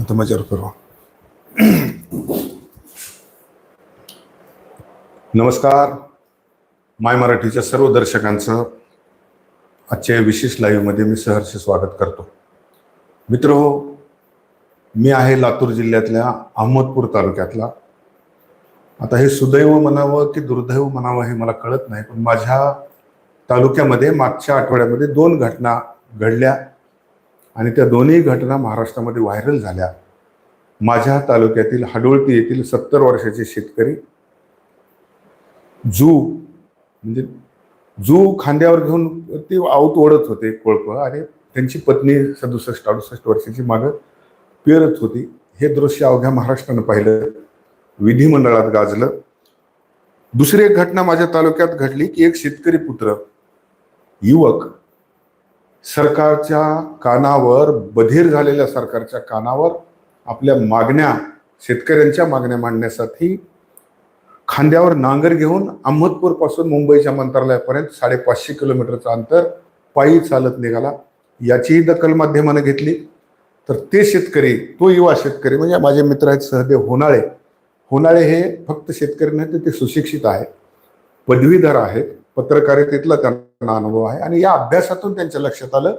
आता माझ्यावर नमस्कार. माय मराठीच्या सर्व दर्शकांचं आजच्या विशेष लाईव्हमध्ये मी सहर्ष स्वागत करतो. मित्र हो मी आहे लातूर जिल्ह्यातल्या अहमदपूर तालुक्यातला. आता हे सुदैव म्हणावं की दुर्दैव म्हणावं हे मला कळत नाही पण माझ्या तालुक्यामध्ये मागच्या आठवड्यामध्ये दोन घटना घडल्या. आणि त्या दोन्ही घटना महाराष्ट्रामध्ये व्हायरल झाल्या. माझ्या तालुक्यातील हडोळती येथील सत्तर वर्षाचे शेतकरी जू म्हणजे जू खांद्यावर घेऊन ते आऊत ओढत होते कोळप. आणि त्यांची पत्नी सदुसष्ट अडुसष्ट वर्षाची मागं पेरत होती. हे दृश्य अवघ्या महाराष्ट्रानं पाहिलं. विधिमंडळात गाजलं. दुसरी एक घटना माझ्या तालुक्यात घडली की एक शेतकरी पुत्र युवक सरकारच्या कानावर बधीर झालेल्या सरकारच्या कानावर आपल्या मागण्या शेतकऱ्यांच्या मागण्या मांडण्यासाठी खांद्यावर नांगर घेऊन अहमदपूरपासून मुंबईच्या मंत्रालयापर्यंत साडेपाचशे किलोमीटरचं अंतर पायी चालत निघाला. याचीही दखल माध्यमानं घेतली. तर ते शेतकरी तो युवा शेतकरी म्हणजे माझे मित्र आहेत सहदेव होनाळे. होनाळे हे फक्त शेतकरी नाही तर ते सुशिक्षित आहेत. पदवीधर आहेत. पत्रकारितेतला त्यांना अनुभव आहे. आणि या अभ्यासातून त्यांच्या लक्षात आलं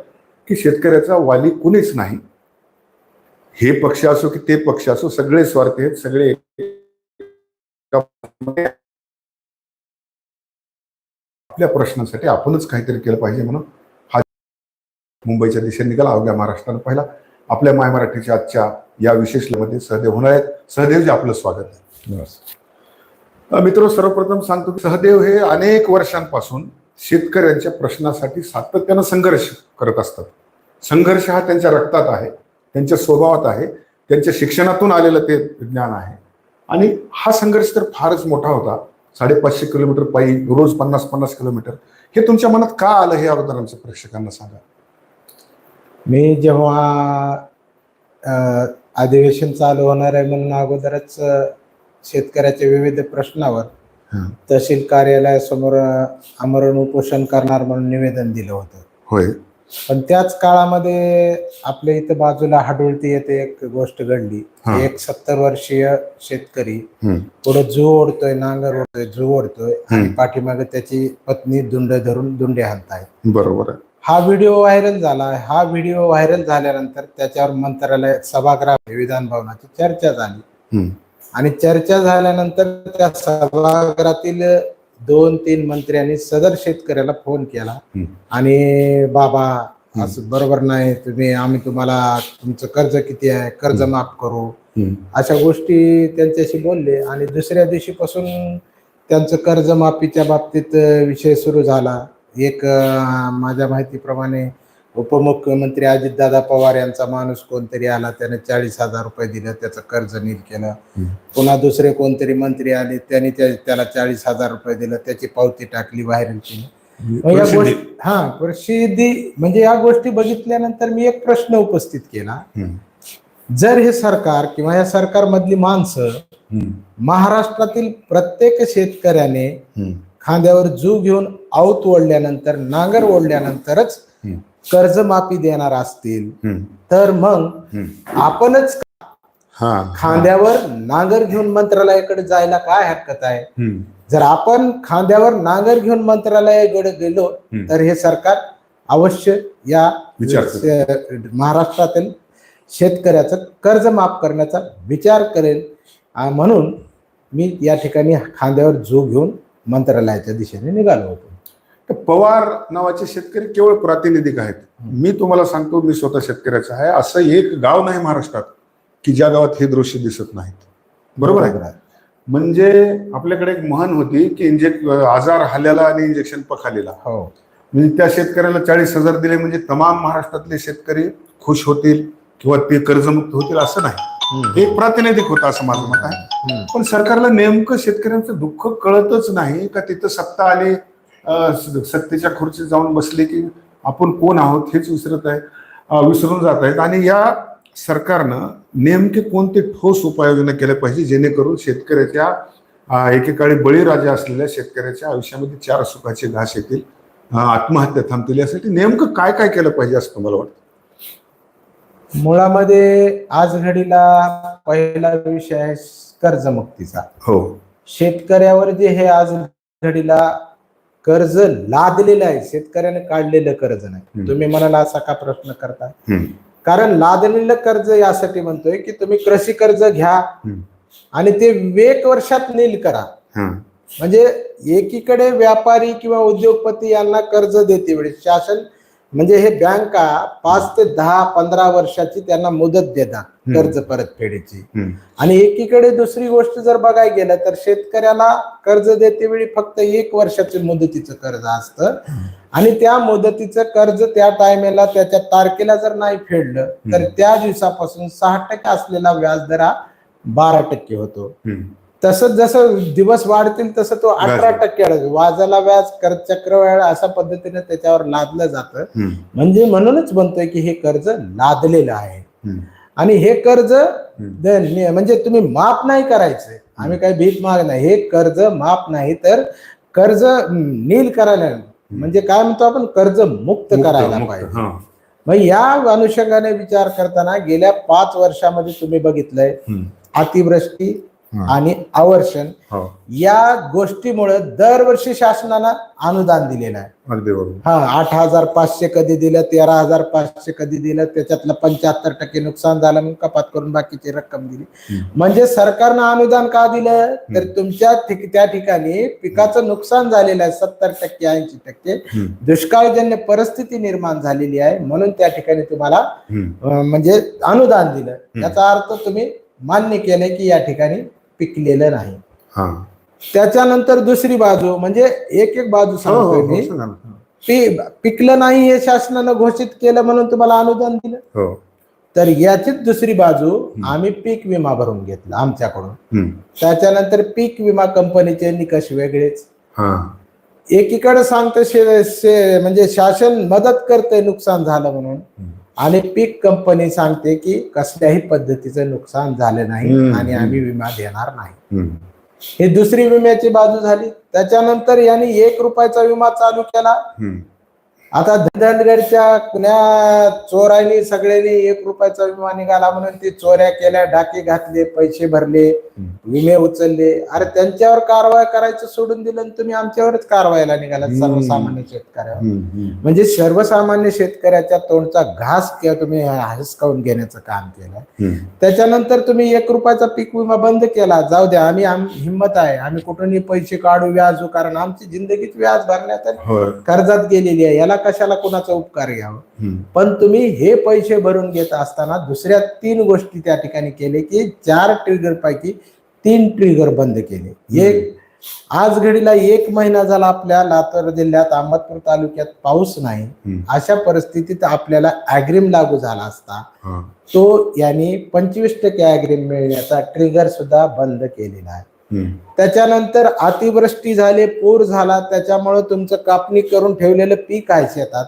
की शेतकऱ्याचा वाली कुणीच नाही. हे पक्ष असो की ते पक्ष असो सगळे स्वार्थी आहेत सगळे आपल्या प्रश्नासाठी आपणच काहीतरी केलं पाहिजे म्हणून हा मुंबईच्या दिशेने निघाला अवघ्या महाराष्ट्रानं पाहिला. आपल्या माय मराठीच्या आजच्या या विशेषमध्ये सहदेव होणार आहेत. सहदेवजी आपलं स्वागत आहे. मित्र सर्वप्रथम सांगतो की सहदेव हे अनेक वर्षांपासून शेतकऱ्यांच्या प्रश्नासाठी सातत्यानं संघर्ष करत असतात. संघर्ष हा त्यांच्या रक्तात आहे त्यांच्या स्वभावात आहे त्यांच्या शिक्षणातून आलेलं ते ज्ञान आहे. आणि हा संघर्ष तर फारच मोठा होता. साडेपाचशे किलोमीटर पायी रोज पन्नास पन्नास किलोमीटर. हे तुमच्या मनात का आलं हे अगोदर आमच्या प्रेक्षकांना सांगा. मी जेव्हा अधिवेशन चालू होणार आहे म्हणून अगोदरच शेतकऱ्याच्या विविध प्रश्नावर. तहसील कार्यालयासमोर आमरण उपोषण करणार म्हणून निवेदन दिलं होतं होय पण त्याच काळामध्ये आपल्या इथं बाजूला हाडोळती येथे एक गोष्ट घडली. एक सत्तर वर्षीय शेतकरी. पुढे जू ओढतोय नांगर ओढतोय जू ओढतोय आणि. पाठीमागे त्याची पत्नी दुंड धरून दुंडे हाणताय बरोबर हा व्हिडिओ व्हायरल झाला हा व्हिडिओ व्हायरल झाल्यानंतर त्याच्यावर मंत्रालय सभागृह विधान भवनाची चर्चा झाली. आणि चर्चा झाल्यानंतर त्या सभागृहातील दोन तीन मंत्र्यांनी सदर शेतकऱ्याला फोन केला. आणि बाबा असं बरोबर नाही तुम्ही आम्ही तुम्हाला तुमचं कर्ज किती आहे कर्ज माफ करू. अशा गोष्टी त्यांच्याशी बोलले आणि दुसऱ्या दिवशीपासून त्यांचं कर्जमाफीच्या बाबतीत विषय सुरू झाला. एक माझ्या माहितीप्रमाणे उपमुख्यमंत्री अजितदादा पवार यांचा माणूस कोणतरी आला त्याने चाळीस हजार रुपये दिलं त्याचं कर्ज नील केलं. पुन्हा दुसरे कोणतरी मंत्री आले त्यांनी त्या- त्याला चाळीस हजार रुपये दिलं त्याची पावती टाकली व्हायरल केली या. गोष्टी हा प्रसिद्धी म्हणजे या गोष्टी बघितल्यानंतर मी एक प्रश्न उपस्थित केला. जर हे सरकार किंवा या सरकारमधली माणसं. महाराष्ट्रातील प्रत्येक शेतकऱ्याने. खांद्यावर जू घेऊन आऊत ओढल्यानंतर नांगर ओढल्यानंतरच. कर्जमाफी देणार असतील. तर मग. आपणच खांद्यावर नांगर घेऊन मंत्रालयाकडे जायला काय हरकत आहे. जर आपण खांद्यावर नांगर घेऊन मंत्रालयाकडे गेलो. तर हे सरकार अवश्य या महाराष्ट्रातील शेतकऱ्याचं कर्ज माफ करण्याचा विचार करेल म्हणून मी या ठिकाणी खांद्यावर जो घेऊन मंत्रालयाच्या दिशेने निघालो होतो पवार नावाचे शेतकरी केवळ प्रातिनिधिक आहेत. मी तुम्हाला सांगतो मी स्वतः शेतकऱ्याचा आहे. असं एक गाव नाही महाराष्ट्रात की ज्या गावात हे दृश्य दिसत नाहीत. बरोबर आहे? म्हणजे आपल्याकडे एक म्हण होती की इंजेक्ट आजार हाल्याला आणि इंजेक्शन पखालीला. हो. म्हणजे त्या शेतकऱ्याला चाळीस हजार दिले म्हणजे तमाम महाराष्ट्रातले शेतकरी खुश होतील किंवा ते कर्जमुक्त होतील असं नाही. हे एक प्रातिनिधिक होतं असं माझं मत आहे. पण सरकारला नेमकं शेतकऱ्यांचं दुःख कळतच नाही का तिथं सत्ता आली सत्तेच्या खुर्चीत जाऊन बसले की आपण कोण आहोत हेच विसरत आहे विसरून जात आहेत. आणि या सरकारनं नेमके कोणते ठोस उपाययोजना केल्या पाहिजे जेणेकरून शेतकऱ्याच्या एकेकाळी बळीराजा असलेल्या शेतकऱ्याच्या आयुष्यामध्ये चार सुखाचे घास येतील आत्महत्या थांबतील यासाठी नेमकं काय काय केलं पाहिजे असं तुम्हाला वाटतं? मुळामध्ये आज घडीला पहिला विषय आहे कर्जमुक्तीचा. हो. शेतकऱ्यावर जे हे आज घडीला कर्ज लादलेलं आहे शेतकऱ्याने काढलेलं कर्ज नाही. तुम्ही म्हणाला असा का प्रश्न करता. कारण लादलेलं कर्ज यासाठी म्हणतोय की तुम्ही कृषी कर्ज घ्या. आणि ते एक वर्षात नील करा म्हणजे एकीकडे व्यापारी किंवा उद्योगपती यांना कर्ज देते वेळी शासन म्हणजे हे बँका पाच ते दहा पंधरा वर्षाची त्यांना मुदत देतात. कर्ज परतफेडीची. आणि एकीकडे दुसरी गोष्ट जर बघायला गेलं तर शेतकऱ्याला कर्ज देते वेळी फक्त एक वर्षाचं मुदतीचं कर्ज असतं आणि त्या मुदतीचं कर्ज त्या टायमेला त्याच्या तारखेला जर नाही फेडलं तर. त्या दिवसापासून सहा टक्के असलेला व्याजदर हा बारा टक्के होतो. तसंच जसं दिवस वाढतील तसं तो अठरा. टक्के. व्याजाला व्याज कर चक्रवाढ अशा पद्धतीने त्याच्यावर लादलं जातं. म्हणजे म्हणूनच म्हणतोय की हे कर्ज लादलेलं आहे. आणि हे कर्ज म्हणजे तुम्ही माफ नाही करायचं आम्ही काही भीक माग नाही हे कर्ज माफ नाही तर कर्ज नील करायला म्हणजे काय म्हणतो आपण कर्ज मुक्त करायला पाहिजे. मग या अनुषंगाने विचार करताना गेल्या पाच वर्षामध्ये तुम्ही बघितलंय. अतिवृष्टी. आणि आवर्षण हो. या गोष्टीमुळे दरवर्षी शासनानं अनुदान दिलेलं आहे. हा आठ हजार पाचशे कधी दिलं तेरा हजार पाचशे कधी दिलं त्याच्यातलं पंच्याहत्तर टक्के नुकसान झालं म्हणून कपात करून बाकीची रक्कम दिली. म्हणजे सरकारनं अनुदान का दिलं? तर तुमच्या त्या ठिकाणी पिकाचं नुकसान झालेलं आहे सत्तर टक्के ऐंशी टक्के. दुष्काळजन्य परिस्थिती निर्माण झालेली आहे म्हणून त्या ठिकाणी तुम्हाला म्हणजे अनुदान दिलं. याचा अर्थ तुम्ही मान्य केलंय की या ठिकाणी पिकलेलं नाही. हा. त्याच्यानंतर दुसरी बाजू म्हणजे एक एक बाजू हो, हो, सांगतोय हो, मी सांगा ना. पी- पिकलं नाही हे शासनानं घोषित केलं म्हणून तुम्हाला अनुदान दिलं? हो. तर याचीच दुसरी बाजू आम्ही पीक विमा भरून घेतला आमच्याकडून. हम्म. त्याच्यानंतर पीक विमा कंपनीचे निकष वेगळेच. हा. एकीकडे सांगतं शे- शे- म्हणजे शासन मदत करते नुकसान झालं म्हणून. हम्म. आणि पीक कंपनी सांगते की कसल्याही पद्धतीचं नुकसान झालं नाही. आणि आम्ही विमा देणार नाही. ही दुसरी विम्याची बाजू झाली त्याच्यानंतर यांनी एक रुपयाचा विमा चालू केला. आता धनगरच्या कुण्या चोरांनी सगळ्यांनी एक रुपयाचा विमा निघाला म्हणून ती चोऱ्या केल्या डाके घातले पैसे भरले विमे उचलले. अरे त्यांच्यावर कारवाई करायचं सोडून दिलं आणि तुम्ही आमच्यावरच कारवाईला निघाला. सर्वसामान्य शेतकऱ्यावर. म्हणजे सर्वसामान्य शेतकऱ्याच्या तोंडचा घास किंवा तुम्ही हिसकावून घेण्याचं काम केलं. त्याच्यानंतर तुम्ही एक रुपयाचा पीक विमा बंद केला. जाऊ द्या आम्ही आम- हिंमत आहे. आम्ही कुठूनही पैसे काढू व्याजू कारण आमची जिंदगीच व्याज भरण्यात कर्जात गेलेली आहे. याला कशाला कोणाचा उपकार घ्यावा. पण तुम्ही हे पैसे भरून घेत असताना दुसऱ्या तीन गोष्टी त्या ठिकाणी केले की चार ट्रिगर पैकी तीन ट्रिगर बंद केले एक आज घडीला एक महिना झाला आपल्या लातूर जिल्ह्यात अहमदपूर तालुक्यात पाऊस नाही. अशा परिस्थितीत आपल्याला अॅग्रिम लागू झाला असता. तो यांनी पंचवीस टक्के अॅग्रिम मिळण्याचा ट्रिगर सुद्धा बंद केलेला आहे. त्याच्यानंतर अतिवृष्टी झाले पूर झाला त्याच्यामुळे तुमचं कापणी करून ठेवलेलं पीक आहे शेतात.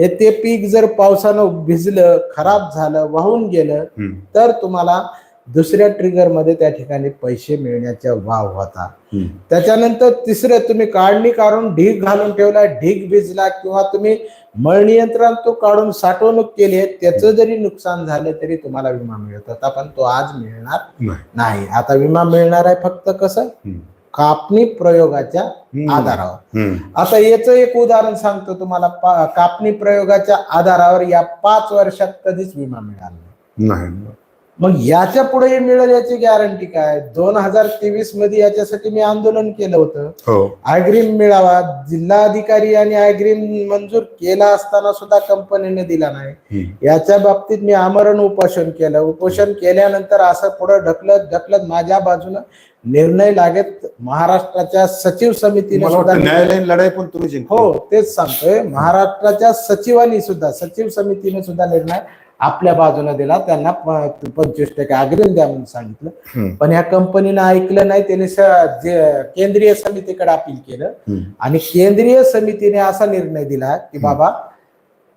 हे ते पीक जर पावसानं भिजलं खराब झालं वाहून गेलं. तर तुम्हाला दुसऱ्या ट्रिगरमध्ये त्या ठिकाणी पैसे मिळण्याचा वाव होता. त्याच्यानंतर तिसरं तुम्ही काढणी काढून ढीग घालून ठेवला ढीग भिजला किंवा तुम्ही मळनियंत्रण तो काढून साठवणूक केली आहे त्याचं जरी नुकसान झालं तरी तुम्हाला विमा मिळत होता पण तो आज मिळणार नाही. आता विमा मिळणार आहे फक्त कसं. कापणी प्रयोगाच्या. आधारावर. आता याचं एक उदाहरण सांगतो तुम्हाला कापणी प्रयोगाच्या आधारावर या पाच वर्षात कधीच विमा मिळाला नाही मग याच्यापुढे मिळेल याची गॅरंटी काय? दोन हजार तेवीसमध्ये याच्यासाठी मी आंदोलन केलं होतं. हो. अग्रिम मिळावा. जिल्हाधिकारी आणि अग्रिम मंजूर केला असताना सुद्धा कंपनीने दिला नाही. याच्या बाबतीत मी आमरण उपोषण केलं. उपोषण केल्यानंतर असं पुढे ढकलत ढकलत माझ्या बाजूनं निर्णय लागत महाराष्ट्राच्या सचिव समितीने सुद्धा न्यायालयीन लढाई पण तुम्ही. हो तेच सांगतोय. महाराष्ट्राच्या सचिवांनी सुद्धा सचिव समितीने सुद्धा निर्णय आपल्या बाजूने दिला त्यांना पंचवीस टक्के अग्रिम द्या म्हणून सांगितलं. पण ह्या कंपनीनं ऐकलं नाही त्याने केंद्रीय समितीकडे अपील केलं. आणि केंद्रीय समितीने असा निर्णय दिला की बाबा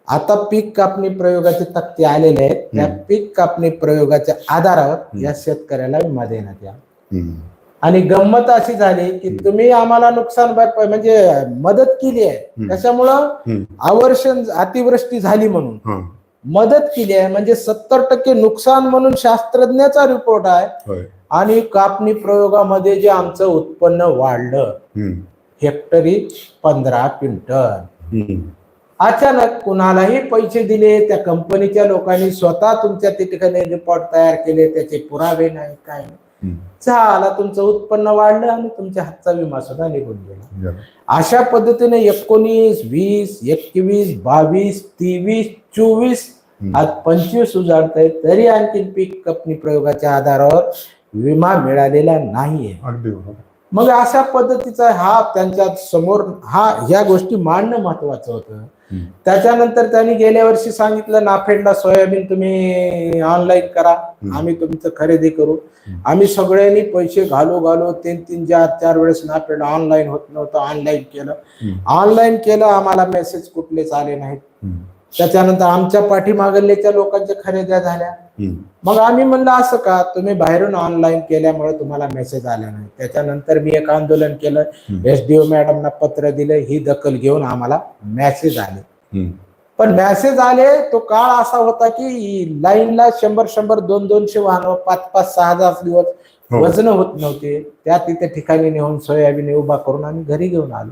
आता पीक कापणी प्रयोगाचे तक्ते आलेले आहेत त्या. पीक कापणी प्रयोगाच्या आधारावर या शेतकऱ्याला विमा देण्यात या. आणि गंमत अशी झाली की तुम्ही आम्हाला नुकसान भरपाई म्हणजे मदत केली आहे हम्म. आवर्षण अतिवृष्टी झाली म्हणून. मदत केली आहे म्हणजे सत्तर टक्के नुकसान म्हणून शास्त्रज्ञाचा रिपोर्ट आहे आणि कापणी प्रयोगामध्ये जे आमचं उत्पन्न वाढलं. हेक्टरी पंधरा क्विंटल. अचानक कुणालाही पैसे दिले त्या कंपनीच्या लोकांनी स्वतः तुमच्या ठिकाणी रिपोर्ट तयार केले त्याचे पुरावे नाही काय. झाला तुमचं उत्पन्न वाढलं आणि तुमच्या हातचा विमा सुद्धा निघून गेला. अशा पद्धतीने एकोणीस वीस एकवीस बावीस तेवीस चोवीस. आज पंचवीस उजाडत तरी आणखी पीक कपणी प्रयोगाच्या आधारावर विमा मिळालेला नाहीये अगदी मग अशा पद्धतीचा हा त्यांच्यासमोर हा ह्या गोष्टी मांडणं महत्वाचं होतं. त्याच्यानंतर त्यांनी गेल्या वर्षी सांगितलं नाफेडला सोयाबीन तुम्ही ऑनलाईन करा. आम्ही तुमचं खरेदी करू. आम्ही सगळ्यांनी पैसे घालो घालो तीन तीन चार चार वेळेस नाफेड ऑनलाईन होत नव्हतं ऑनलाईन केलं. ऑनलाईन केलं आम्हाला मेसेज कुठलेच आले नाहीत. त्याच्यानंतर आमच्या पाठीमागल्याच्या लोकांच्या खरेद्या झाल्या. मग आम्ही म्हणलं असं का तुम्ही बाहेरून ऑनलाईन केल्यामुळे तुम्हाला मेसेज आला नाही त्याच्यानंतर मी एक आंदोलन केलं हम्म. एसडीओ मॅडमना पत्र दिलं ही दखल घेऊन आम्हाला मेसेज आले. पण मेसेज आले तो काळ असा होता की लाईनला शंभर शंभर दोन दोनशे वाहन पाच पाच सहा हजार दिवस हो. वजन होत नव्हते त्या तिथे ठिकाणी नेऊन सोयाबीन उभा करून आम्ही घरी घेऊन आलो.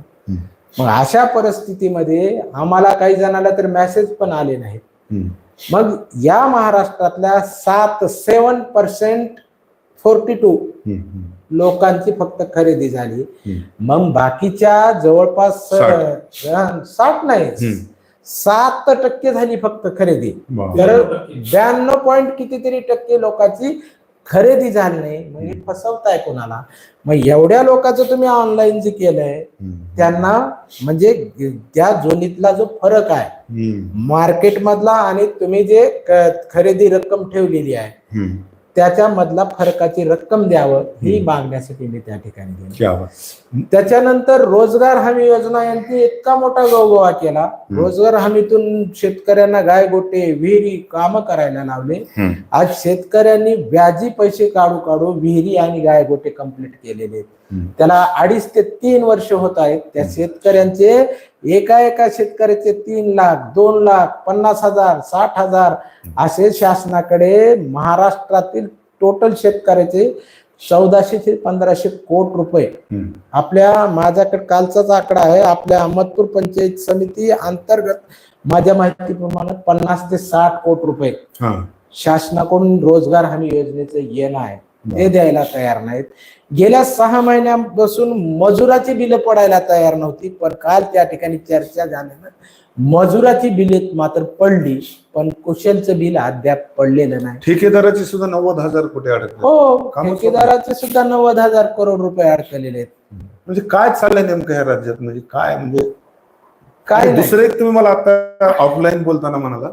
मग अशा परिस्थितीमध्ये आम्हाला काही जणांना तर मेसेज पण आले नाहीत. मग या महाराष्ट्रातल्या सात सेवन पर्सेंट फोर्टी टू. लोकांची फक्त खरेदी झाली. मग बाकीच्या जवळपास साठ. नाही. सात टक्के झाली फक्त खरेदी. तर ब्याण्णव पॉईंट कितीतरी टक्के लोकांची खरेदी झाली नाही म्हणजे फसवताय कोणाला मग एवढ्या लोकांचं तुम्ही ऑनलाईन जे केलंय. त्यांना म्हणजे त्या जोनीतला जो फरक आहे हम्म. मार्केट मधला आणि तुम्ही जे खरेदी रक्कम ठेवलेली आहे. त्याच्यामधला फरकाची रक्कम द्यावं ही मागण्यासाठी मी त्या ठिकाणी. त्याच्यानंतर रोजगार हमी योजना यांनी इतका मोठा गवगवा केला. रोजगार हमीतून शेतकऱ्यांना गाय गोटे विहिरी काम करायला लावले. आज शेतकऱ्यांनी व्याजी पैसे काढू काढू विहिरी आणि गाय गोटे कंप्लीट केलेले. त्याला अडीच ते तीन वर्ष होत आहेत. त्या शेतकऱ्यांचे एका एका शेतकऱ्याचे तीन लाख दोन लाख पन्नास हजार साठ हजार असे शासनाकडे महाराष्ट्रातील टोटल शेतकऱ्याचे चौदाशे ते पंधराशे कोट रुपये. आपल्या माझ्याकडे कालचाच आकडा आहे आपल्या अहमदपूर पंचायत समिती अंतर्गत माझ्या माहितीप्रमाणे पन्नास ते साठ कोट रुपये. शासनाकडून रोजगार हमी योजनेचं येणं आहे ते द्यायला तयार नाहीत. गेल्या सहा महिन्यापासून मजुराची बिलं पडायला तयार नव्हती पण काल त्या ठिकाणी चर्चा झाल्यानं मजुराची बिले मात्र पडली पण कुशलचं बिल अद्याप पडलेलं नाही. ठेकेदाराचे सुद्धा नव्वद हजार कोटी अडकले. हो ठेकेदाराचे सुद्धा नव्वद हजार करोड रुपये अडकलेले आहेत. म्हणजे काय चाललंय नेमकं ह्या राज्यात? म्हणजे काय म्हणजे काय. दुसरं एक तुम्ही मला आता ऑफलाईन बोलताना म्हणाला.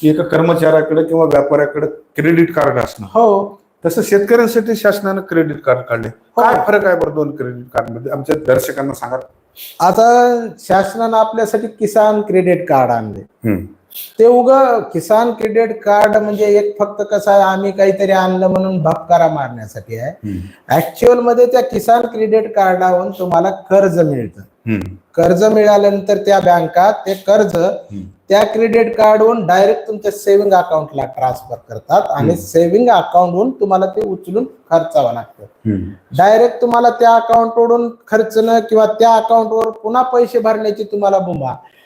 की एका कर्मचाऱ्याकडे किंवा व्यापाऱ्याकडे क्रेडिट कार्ड असणं. हो. तसं शेतकऱ्यांसाठी शासनानं क्रेडिट कार्ड काढले हो. काय फरक आहे बरं दोन क्रेडिट कार्डमध्ये आमच्या दर्शकांना सांगा आता शासनानं आपल्यासाठी किसान क्रेडिट कार्ड आणले. ते उग किसान क्रेडिट कार्ड म्हणजे एक फक्त कसं आहे आम्ही काहीतरी आणलं म्हणून भपकारा मारण्यासाठी आहे. ऍक्च्युअलमध्ये त्या किसान क्रेडिट कार्डावरून तुम्हाला कर्ज मिळतं. कर्ज मिळाल्यानंतर त्या बँका ते कर्ज. त्या क्रेडिट कार्डवरून डायरेक्ट तुमच्या सेव्हिंग अकाउंटला ट्रान्सफर करतात आणि. सेव्हिंग अकाउंटवरून तुम्हाला ते उचलून खर्चावं लागतं. डायरेक्ट तुम्हाला त्या अकाउंटवरून खर्चणं किंवा त्या अकाउंटवर पुन्हा पैसे भरण्याची तुम्हाला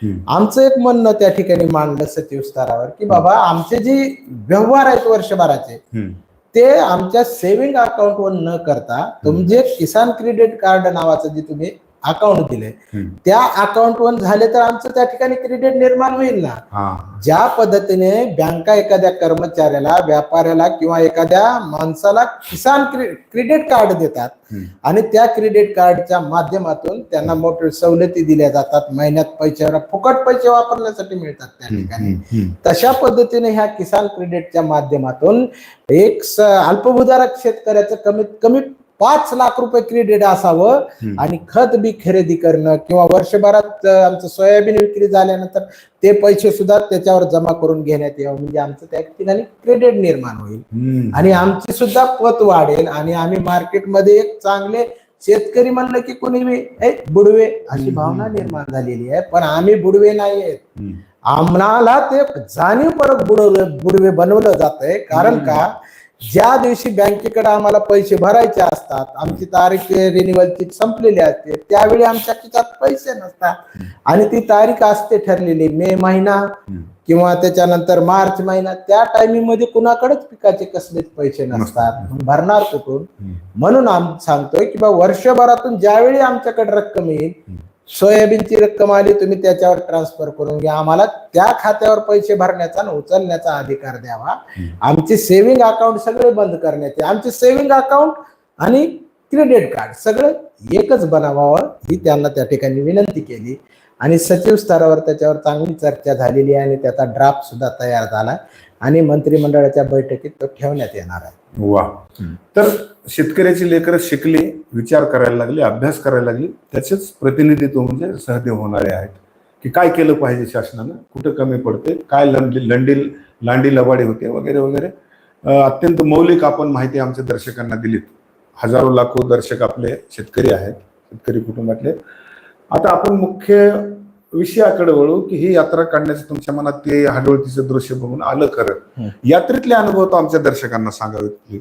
हम्म. आमचं एक म्हणणं त्या ठिकाणी मांडलं सचिव स्तरावर की बाबा आमचे जे व्यवहार आहेत वर्षभराचे. ते आमच्या सेव्हिंग अकाउंटवर न करता तुमचे किसान क्रेडिट कार्ड नावाचं जे तुम्ही अकाउंट दिले. त्या अकाउंटवर झाले तर आमचं त्या ठिकाणी क्रेडिट निर्माण होईल ना ज्या पद्धतीने बँका एखाद्या कर्मचाऱ्याला व्यापाऱ्याला किंवा एखाद्या माणसाला किसान क्रे- क्रेडिट कार्ड देतात. आणि त्या क्रेडिट कार्डच्या माध्यमातून त्यांना मोठे सवलती दिल्या जातात महिन्यात पैशावर फुकट पैसे वापरण्यासाठी मिळतात त्या ठिकाणी. तशा पद्धतीने ह्या किसान क्रेडिटच्या माध्यमातून एक अल्पभूधारक शेतकऱ्याचं कमीत कमी पाच लाख रुपये क्रेडिट असावं. आणि खत बी खरेदी करणं किंवा वर्षभरात आमचं सोयाबीन विक्री झाल्यानंतर ते पैसे सुद्धा त्याच्यावर जमा करून घेण्यात यावं. म्हणजे आमचं त्या ठिकाणी क्रेडिट निर्माण होईल. आणि आमची सुद्धा पत वाढेल आणि आम्ही मार्केटमध्ये एक चांगले शेतकरी म्हणलं की कोणी बी "ए, बुडवे अशी भावना निर्माण झालेली आहे. पण आम्ही बुडवे नाही आहेत. आम्हाला ते जाणीवपूर्वक बुडवलं बुडवे बनवलं जात आहे कारण का? ज्या दिवशी बँकेकडे आम्हाला पैसे भरायचे असतात आमची तारीख रिन्युअलची संपलेली असते त्यावेळी आमच्या खिशात पैसे नसतात आणि ती तारीख असते ठरलेली मे महिना. किंवा त्याच्यानंतर मार्च महिना त्या टायमिंगमध्ये कुणाकडेच पिकाचे कसलेच पैसे नसतात भरणार कुठून. म्हणून आम सांगतोय की बा वर्षभरातून ज्यावेळी आमच्याकडे रक्कम येईल. सोयाबीनची रक्कम आली तुम्ही त्याच्यावर ट्रान्सफर करून घ्या. आम्हाला त्या खात्यावर पैसे भरण्याचा आणि उचलण्याचा अधिकार द्यावा. आमचे सेव्हिंग अकाउंट सगळे बंद करण्याचे. आमचे सेव्हिंग अकाउंट आणि क्रेडिट कार्ड सगळं एकच बनावावं ही त्यांना त्या ठिकाणी विनंती केली. आणि सचिव स्तरावर त्याच्यावर चांगली चर्चा झालेली आहे आणि त्याचा ड्राफ्ट सुद्धा तयार झाला. आणि मंत्रिमंडळाच्या बैठकीत तो ठेवण्यात येणार आहे. वा. तर शेतकऱ्याची लेकरं शिकली विचार करायला लागली अभ्यास करायला लागली. त्याचेच प्रतिनिधित्व म्हणजे सहदेव होणारे आहेत. की काय केलं पाहिजे शासनानं? कुठं कमी पडते? काय लंडी लंडी लांडी लबाडी होते? वगैरे वगैरे. अत्यंत मौलिक आपण माहिती आमच्या दर्शकांना दिलीत. हजारो लाखो दर्शक आपले शेतकरी आहेत शेतकरी कुटुंबातले. आता आपण मुख्य विषयाकडे वळू की ही यात्रा काढण्याचं तुमच्या मनात ते हाडोळतीचं दृश्य बघून आलं खरं. यात्रेतले अनुभव तो आमच्या दर्शकांना सांगावेत प्लीज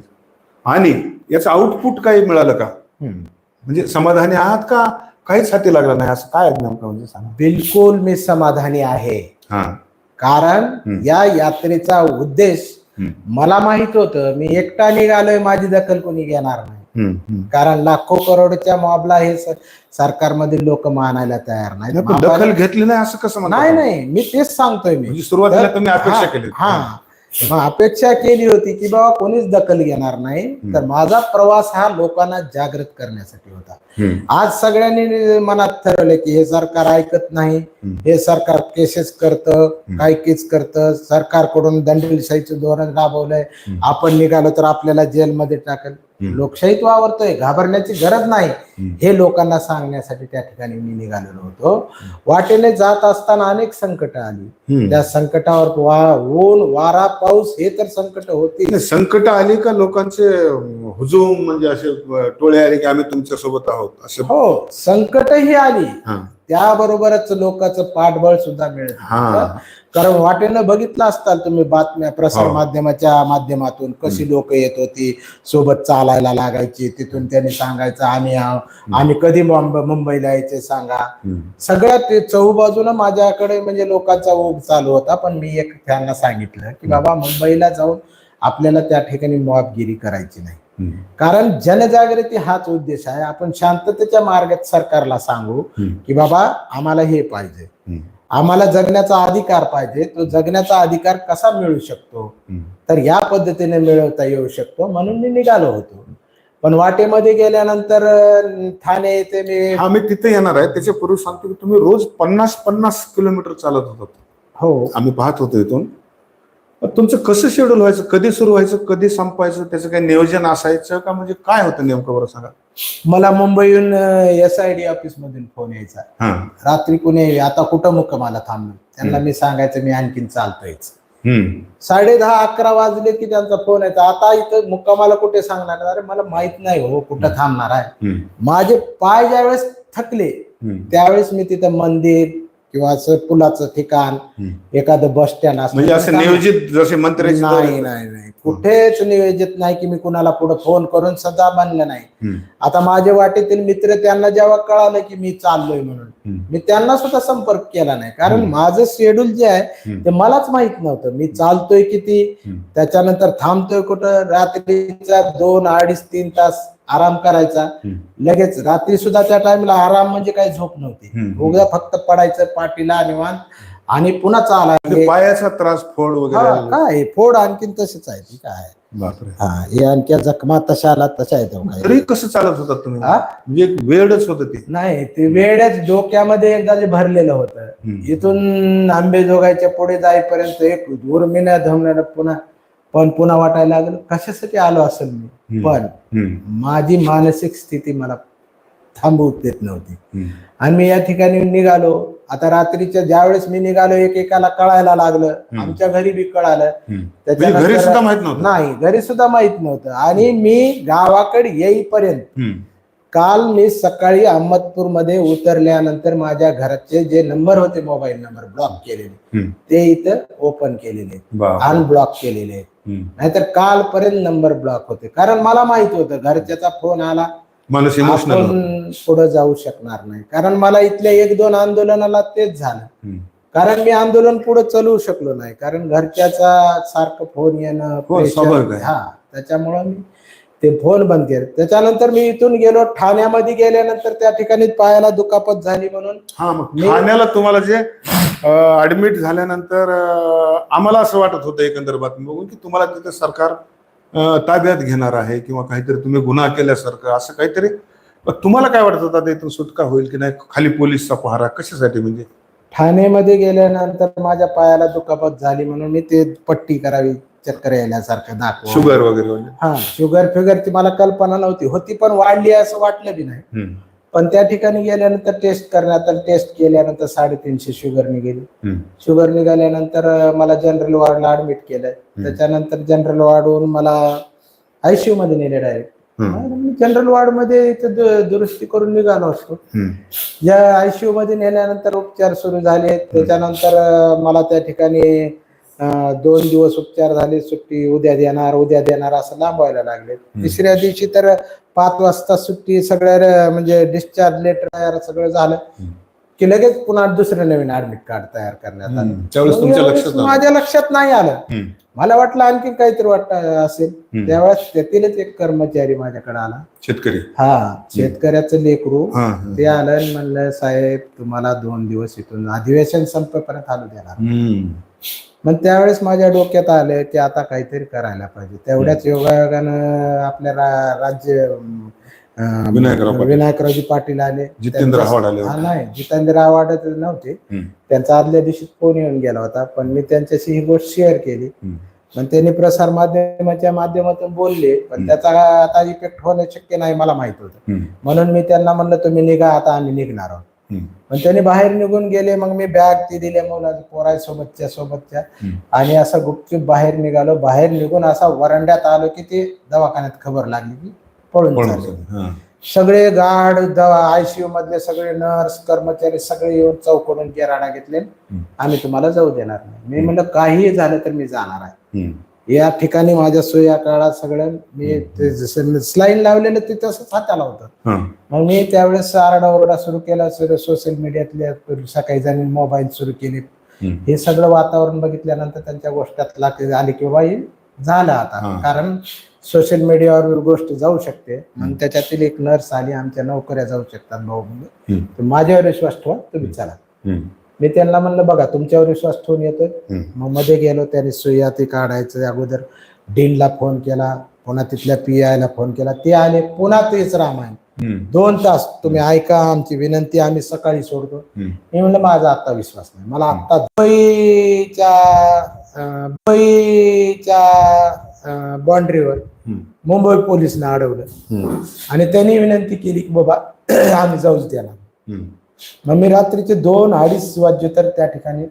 आणि याचं आउटपुट काही मिळालं का म्हणजे समाधानी आहात का काहीच हाती लागलं नाही असं काय नेमकं म्हणजे सांगा बिलकुल मी समाधानी आहे कारण. या यात्रेचा उद्देश. मला माहीत होतं मी एकटा निघालोय माझी दखल कोणी घेणार नाही. कारण लाखो करोडच्या मॉबला हे स- सरकारमधील लोक मानायला तयार नाही, दखल घेतली नाही असं कसं? नाही नाही मी तेच सांगतोय मी. म्हणजे सुरुवातीला तुम्ही अपेक्षा केली हा. मग अपेक्षा केली होती की बाबा कोणीच दखल घेणार नाही. तर माझा प्रवास हा लोकांना जागृत करण्यासाठी होता. आज सगळ्यांनी मनात ठरवलं की हे सरकार ऐकत नाही. हे सरकार केसेस करतं काय केस करतं. सरकारकडून दंडशाहीचं धोरण राबवलंय. आपण निघालो तर आपल्याला जेलमध्ये टाकल. लोकशाहीत वावरतोय घाबरण्याची गरज नाही. हे लोकांना सांगण्यासाठी त्या ठिकाणी मी निघालेलो होतो. वाटेने जात असताना अनेक संकट आली. त्या संकटावर वा ऊन वारा पाऊस हे तर संकट होती. संकट आली का लोकांचे हुजूम म्हणजे असे टोळे आले की आम्ही तुमच्यासोबत आहोत असं हो संकटही आली. हा. त्याबरोबरच लोकांचं पाठबळ सुद्धा मिळत. कारण वाटेनं बघितलं असताल तुम्ही बातम्या प्रसार हो. माध्यमाच्या माध्यमातून कशी लोक येत होती सोबत चालायला लागायची तिथून त्यांनी सांगायचं आम्ही आम्ही कधी मुंब- मुंबईला यायचे सांगा. सगळ्यात ते चहूबाजूनं माझ्याकडे म्हणजे लोकांचा ओघ चालू होता पण मी एक त्यांना सांगितलं की बाबा मुंबईला जाऊन आपल्याला त्या ठिकाणी मॉबगिरी करायची नाही. कारण जनजागृती हाच उद्देश आहे. आपण शांततेच्या मार्गात सरकारला सांगू. की बाबा आम्हाला हे पाहिजे. आम्हाला जगण्याचा अधिकार पाहिजे. तो जगण्याचा अधिकार कसा मिळू शकतो. तर या पद्धतीने मिळवता येऊ शकतो म्हणून मी निघालो होतो. पण वाटेमध्ये गेल्यानंतर ठाणे येथे मी हा मी तिथे येणार आहे. त्याच्या पूर्वी सांगतो की तुम्ही रोज पन्नास पन्नास किलोमीटर चालत होतात. हो. आम्ही पाहत होतो इथून. तुमचं कसं शेड्यूल व्हायचं? कधी सुरू व्हायचं? कधी संपायचं त्याचं काही नियोजन असायचं का? म्हणजे काय होतं नेमकं बरं सांगा. मला मुंबईहून एस आय डी ऑफिस मधून फोन यायचा. रात्री कुणी आता कुठं मुक्कामाला थांबलो त्यांना मी सांगायचं मी आणखीन चालतोयच हम्म. साडे दहा अकरा वाजले की त्यांचा फोन यायचा. आता इथं मुक्कामाला कुठे सांगणार अरे मला माहीत नाही हो कुठं थांबणार आहे. माझे पाय ज्यावेळेस थकले. त्यावेळेस मी तिथं मंदिर किंवा असं पुलाचं ठिकाण. एखादं बस स्टँड असं म्हणजे असं नियोजित जसे मंत्र्याचे नाही नाही नाही कुठेच नियोजित नाही की मी कुणाला पुढे फोन करून सदा बनलं नाही. आता माझे वाटेतील मित्र त्यांना जेव्हा कळालं की मी चाललोय म्हणून. मी त्यांना सुद्धा संपर्क केला नाही कारण माझं शेड्यूल जे आहे. ते मलाच माहीत नव्हतं मी चालतोय किती. त्याच्यानंतर थांबतोय कुठं रात्रीचा दोन अडीच तीन तास आराम करायचा. लगेच रात्री सुद्धा त्या टाइमला आराम म्हणजे काही झोप नव्हती. उगा फक्त पडायचं पाठीला निवांत आणि पुन्हा चालायचं म्हणजे पायाचा त्रास फोड वगैरे काय फोड आणखीन तसेच आहे काय बापरे हा हे आणखी जखमा तशा आला तशा आहेत काय तरी कसं चालत होतात तुम्ही? म्हणजे वेळच होत ते नाही ते वेळच डोक्यामध्ये एकदा जे भरलेलं होतं. इथून आंबेजोगाईच्या पुढे जाईपर्यंत एक उर्मिना धमण्याला पुन्हा पण पुन्हा वाटायला लागलं कशासाठी आलो असेल मी. पण. माझी मानसिक स्थिती मला थांबवू देत नव्हती. आणि मी या ठिकाणी निघालो आता रात्रीच्या ज्यावेळेस मी निघालो एकेकाला कळायला लागलं आमच्या घरी बी कळालं. म्हणजे घरी त्याच्यानंतर- सुद्धा माहीत नव्हतं नाही घरी सुद्धा माहीत नव्हतं आणि मी गावाकडे येईपर्यंत. काल मी सकाळी अहमदपूरमध्ये उतरल्यानंतर माझ्या घराचे जे नंबर होते मोबाईल नंबर ब्लॉक केलेले. ते इथं ओपन केलेले. अनब्लॉक केलेले. नाहीतर कालपर्यंत नंबर ब्लॉक होते कारण मला माहीत होतं घरच्याचा फोन आला माणूस इमोशनल आपण पुढे जाऊ शकणार नाही. कारण मला इथल्या एक दोन आंदोलनाला तेच झालं. कारण मी आंदोलन पुढे चालवू शकलो नाही. कारण घरच्याचा सारखं फोन येणं हो. हा त्याच्यामुळं मी ते फोन बंद केले. त्याच्यानंतर मी इथून गेलो ठाण्यामध्ये गेल्यानंतर त्या ठिकाणी पायाला दुखापत झाली म्हणून हा मग ठाण्याला तुम्हाला जे ऍडमिट झाल्यानंतर आम्हाला असं वाटत होतं एकंदर बातमी बघून की तुम्हाला तिथे सरकार ताब्यात घेणार आहे किंवा काहीतरी तुम्ही गुन्हा केल्यासारखं असं काहीतरी. तुम्हाला काय वाटत आता इथून सुटका होईल की नाही? खाली पोलीसचा पहारा कशासाठी म्हणजे? ठाणेमध्ये गेल्यानंतर माझ्या पायाला दुखापत झाली म्हणून मी ते पट्टी करावी चक्कर यायल्यासारखं दाखव शुगर वगैरे हा शुगर फिगरची मला कल्पना नव्हती. होती पण वाढली असं वाटलं बी नाही. पण त्या ठिकाणी गेल्यानंतर टेस्ट करण्यात आलं. टेस्ट केल्यानंतर साडेतीनशे शुगर निघेली. शुगर निघाल्यानंतर मला जनरल वॉर्डला ऍडमिट केलं त्याच्यानंतर जनरल वॉर्डवरून मला आयसीयू मध्ये नेले डायरेक्ट. जनरल वॉर्डमध्ये दुरुस्ती करून निघालो असतो. या आयसीयू मध्ये नेल्यानंतर उपचार सुरू झाले. त्याच्यानंतर मला त्या ठिकाणी दोन दिवस उपचार झाले सुट्टी उद्या देणार उद्या देणार असं लांबवायला लागले. तिसऱ्या दिवशी तर पाच वाजता सुट्टी सगळ्या म्हणजे डिस्चार्ज लेटर तयार सगळं झालं. की लगेच पुन्हा दुसरं नवीन ऍडमिट कार्ड तयार करण्यात आलं. माझ्या लक्षात नाही आलं. मला वाटलं आणखी काहीतरी वाटत असेल. त्यावेळेस त्यातीलच एक कर्मचारी माझ्याकडे आला. शेतकरी. हा शेतकऱ्याचं लेकरू. ते आलं आणि म्हणलं साहेब तुम्हाला दोन दिवस इथून अधिवेशन संपेपर्यंत आलो देणार. मग त्यावेळेस माझ्या डोक्यात आलं की आता काहीतरी करायला पाहिजे तेवढ्याच योगायोगानं आपल्या रा- राज्य अं, विनायकराव पाटील. विनायकरावजी पाटील आले जितेंद्र त्यांचा- आव्हाड आले हा, होते. नाही जितेंद्र आव्हाड नव्हते हम्म. त्यांचा आदल्या दिवशी फोन येऊन गेला होता पण मी त्यांच्याशी ही गोष्ट शेअर केली हम्म. पण त्यांनी प्रसार माध्यमाच्या माध्यमातून बोलले पण हम्म. त्याचा आता इफेक्ट होणं शक्य नाही मला माहीत होतं हम्म. म्हणून मी त्यांना म्हणलं तुम्ही निघा आता आम्ही निघणार आहोत. पण त्यांनी बाहेर निघून गेले मग मी बॅग ती दिले मुलाची पोराय सोबतच्या सोबतच्या. आणि असं गुपचूप बाहेर निघालो बाहेर निघून असा वरंड्यात आलो की ते दवाखान्यात खबर लागली की पळून. सगळे गार्ड दवा आयसीयू मधले सगळे नर्स कर्मचारी सगळे येऊन चौकडून केराडा घेतले. आम्ही तुम्हाला जाऊ देणार नाही मी म्हणलं काहीही झालं तर मी जाणार आहे. या ठिकाणी माझ्या सोया काळात सगळं मी ते जसं स्लाईन लावलेलं ते तसंच हाताला होतं. मग मी त्यावेळेस आरडाओरडा सुरू केला सर सोशल मीडियातल्या सकाळी जाऊन मोबाईल सुरू केले. हे सगळं वातावरण बघितल्यानंतर त्यांच्या गोष्टात आली की हे झालं आता. कारण सोशल मीडियावर गोष्ट जाऊ शकते मग त्याच्यातील एक नर्स आली आमच्या नोकऱ्या जाऊ शकतात भाऊ म्हणजे माझ्यावर विश्वास ठेवा तुम्ही चला. मी त्यांना म्हणलं बघा तुमच्यावर विश्वास ठेवून येतोय. मग मध्ये गेलो त्याने सुया ते काढायचं अगोदर डीनला फोन केला पुन्हा तिथल्या पी ला फोन केला ते आले पुन्हा तेच रामायण. दोन तास तुम्ही ऐका आमची विनंती आम्ही सकाळी सोडतो. मी म्हणलं माझा आता विश्वास नाही मला आता दुबईच्या दुबईच्या बाउंड्रीवर. मुंबई पोलिसनं अडवलं. आणि त्यांनी विनंती केली की बाबा आम्ही जाऊच द्याला. मग मी रात्रीचे दोन अडीच वाजले तर त्या ठिकाणी.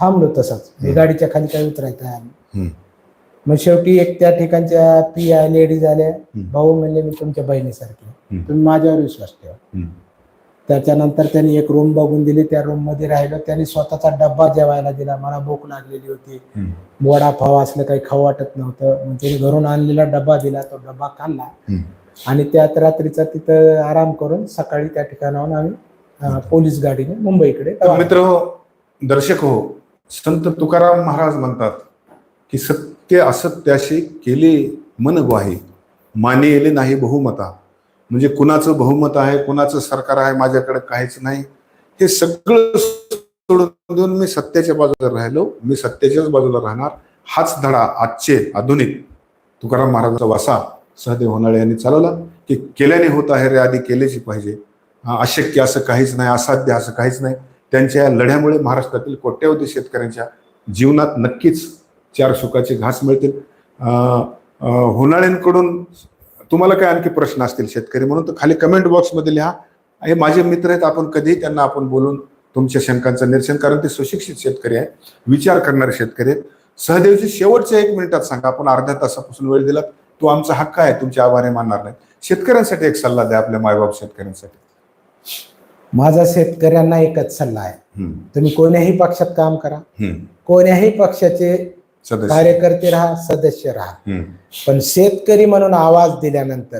थांबलो तसंच. मी गाडीच्या खाली काय उतरायचं आहे? हम्म. मग शेवटी एक त्या ठिकाणच्या पी आय लेडीज आल्या भाऊ म्हणले मी तुमच्या बहिणीसारखी. तुम्ही माझ्यावर विश्वास ठेवा. त्याच्यानंतर त्यांनी एक रूम बघून दिली. त्या रूममध्ये राहिलो. त्यांनी स्वतःचा डब्बा जेवायला दिला. मला भूक लागलेली होती. हम्म. वडापाव असलं काही खाऊ वाटत नव्हतं. मग त्यांनी घरून आणलेला डब्बा दिला. तो डब्बा खाल्ला. आणि त्यात रात्रीचा तिथं आराम करून सकाळी त्या ठिकाणाहून आम्ही पोलीस गाडीने मुंबईकडे मित्र हो दर्शक हो संत तुकाराम महाराज म्हणतात की सत्य असत्याशी केले मन ग्वाही माने येले नाही बहुमता. म्हणजे कुणाचं बहुमत आहे कुणाचं सरकार आहे माझ्याकडे काहीच नाही. हे सगळं सोडून देऊन मी सत्याच्या बाजूला राहिलो. मी सत्याच्याच बाजूला राहणार. हाच धडा आजचे आधुनिक तुकाराम महाराजांचा वासा सहदेव होनाळे यांनी चालवला की केल्याने होत आहे रे आधी केलेची पाहिजे. अशक्य असं काहीच नाही असाध्य असं काहीच नाही. त्यांच्या या लढ्यामुळे महाराष्ट्रातील कोट्यावधी शेतकऱ्यांच्या जीवनात नक्कीच चार सुखाचे घास मिळतील. अं, तुम्हाला काय आणखी प्रश्न असतील शेतकरी? म्हणून तर खाली कमेंट बॉक्समध्ये लिहा. हे माझे मित्र आहेत आपण कधीही त्यांना आपण बोलून तुमच्या शंकांचं निरसन कारण ते सुशिक्षित शेतकरी आहे विचार करणारे शेतकरी आहेत. सहदेवची शेवटच्या एक मिनिटात सांगा. आपण अर्ध्या तासापासून वेळ दिलात. तो आमचा हक्क आहे तुमचे आभारी मानणार नाही शेतकऱ्यांसाठी एक सल्ला द्या आपल्या मायबाप शेतकऱ्यांसाठी. माझा शेतकऱ्यांना एकच सल्ला आहे तुम्ही कोण्याही पक्षात काम करा. कोण्याही पक्षाचे कार्यकर्ते राहा सदस्य राहा. पण शेतकरी म्हणून आवाज दिल्यानंतर.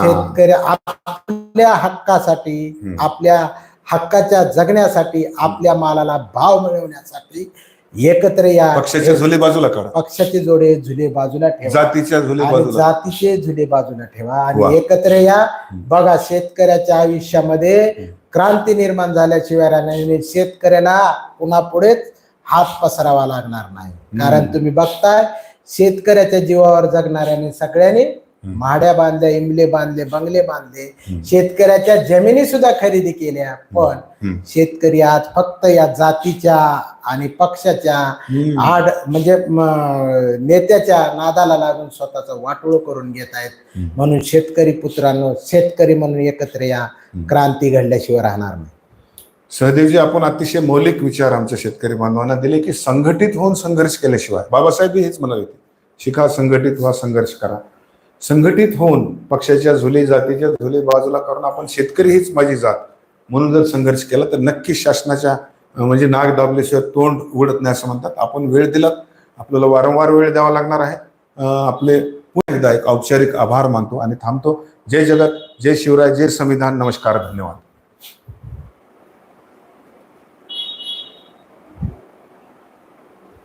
शेतकरी आपल्या हक्कासाठी. आपल्या हक्काच्या जगण्यासाठी आपल्या मालाला भाव मिळवण्यासाठी एकत्र या पक्षाच्या झुले बाजूला काढा. पक्षाचे जोडे झुले बाजूला ठेवा. जातीच्या झुले आणि बाजूला. जातीचे झुले बाजूला ठेवा. वा. आणि एकत्र या. बघा शेतकऱ्याच्या आयुष्यामध्ये क्रांती निर्माण झाल्याशिवाय राहणार नाही. शेतकऱ्याला पुन्हा पुढेच हात पसरावा लागणार नाही. कारण तुम्ही बघताय शेतकऱ्याच्या जीवावर जगणाऱ्याने सगळ्यांनी माड्या बांधल्या इमले बांधले बंगले बांधले. शेतकऱ्याच्या जमिनी सुद्धा खरेदी केल्या. पण. शेतकरी आज फक्त या जातीच्या आणि पक्षाच्या. आड म्हणजे नेत्याच्या नादाला लागून स्वतःच वाटोळ करून घेत आहेत. म्हणून शेतकरी पुत्रांनो शेतकरी म्हणून एकत्र या क्रांती घडल्याशिवाय राहणार नाही. सहदेवजी आपण अतिशय मौलिक विचार आमच्या शेतकरी बांधवांना दिले की संघटित होऊन संघर्ष केल्याशिवाय. बाबासाहेब हेच म्हणाले होते शिका संघटित व्हा संघर्ष करा. संघटित होऊन पक्षाच्या झुले जातीच्या झुले बाजूला करून आपण शेतकरी हीच माझी जात. म्हणून जर संघर्ष केला तर नक्की शासनाच्या म्हणजे नाग दाबल्याशिवाय तोंड उघडत नाही असं म्हणतात. आपण वेळ दिलात आपल्याला वारंवार वेळ द्यावा लागणार आहे. आपले पुन्हा एकदा एक औपचारिक आभार मानतो आणि थांबतो. जय जगत जय शिवराय जय संविधान. नमस्कार धन्यवाद.